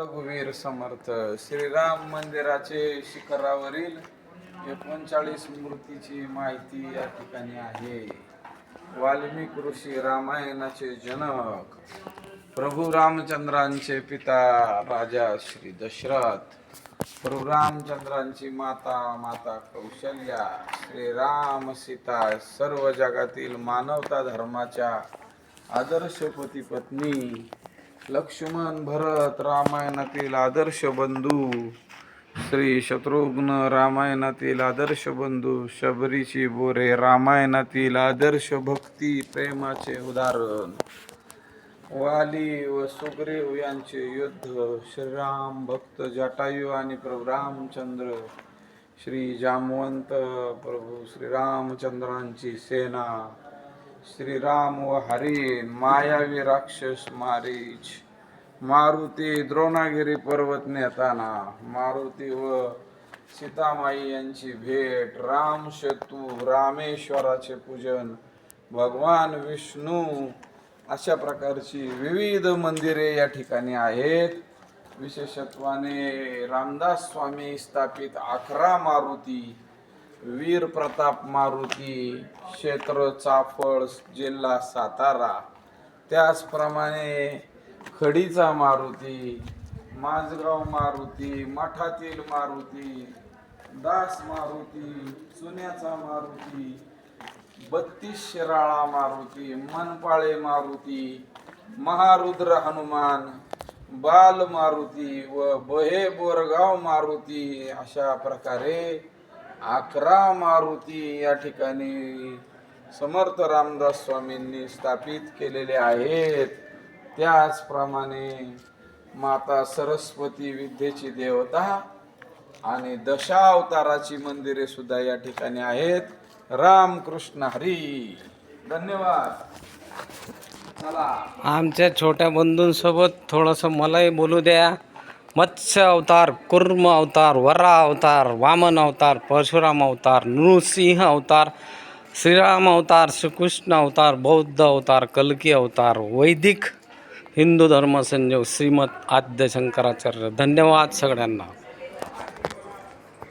रघुवीर समर्थ श्रीराम मंदिराचे शिखरावरील एकोणचाळीस मूर्तीची माहिती या ठिकाणी आहे. वाल्मिक ऋषी रामायणाचे जनक प्रभू रामचंद्रांचे पिता राजा श्री दशरथ प्रभू रामचंद्रांची माता माता कौशल्या श्रीराम सीता सर्व जगातील मानवता धर्माच्या आदर्शपती पत्नी लक्ष्मण भरत रामायणातील आदर्श बंधू. श्री शत्रुघ्न रामायणातील आदर्श बंधू. शबरीची बोरे रामायणातील आदर्श भक्ती प्रेमाचे उदाहरण. वाली व सुग्रीव यांचे युद्ध. श्रीराम भक्त जटायू आणि प्रभू रामचंद्र. श्री जामवंत प्रभू श्रीरामचंद्रांची सेना. श्रीराम व हरिण मायावी राक्षस मारीच. मारुती द्रोणागिरी पर्वत नेताना मारुती व सीतामाई यांची भेट. राम सेतू रामेश्वराचे पूजन. भगवान विष्णू अशा प्रकारची विविध मंदिरे या ठिकाणी आहेत. विशेषत्वाने रामदास स्वामी स्थापित अकरा मारुती वीर प्रताप मारुती क्षेत्र चाफळ जिल्हा सातारा. त्याचप्रमाणे खडीचा मारुती माझगाव मारुती मठातील मारुती दास मारुती चुन्याचा मारुती बत्तीस शिराळा मारुती मनपाळे मारुती महारुद्र हनुमान बाल मारुती व बहे बोरगाव मारुती अशा प्रकारे अकरा मारुती या ठिकाणी समर्थ रामदास स्वामींनी स्थापित केलेले आहेत. त्याचप्रमाणे माता सरस्वती विद्येची देवता आणि दशावताराची मंदिरे सुद्धा या ठिकाणी आहेत. रामकृष्ण हरी. धन्यवाद. चला. आमच्या छोट्या बंधूंसोबत थोडंसं मलाही बोलू द्या. मत्स्य अवतार कुर्म अवतार वरा अवतार वामन अवतार परशुराम अवतार नृसिंह अवतार श्रीराम अवतार श्रीकृष्ण अवतार बौद्ध अवतार कल्की अवतार वैदिक हिंदू धर्म संजोग श्रीमत आद्य शंकराचार्य धन्यवाद सगळ्यांना.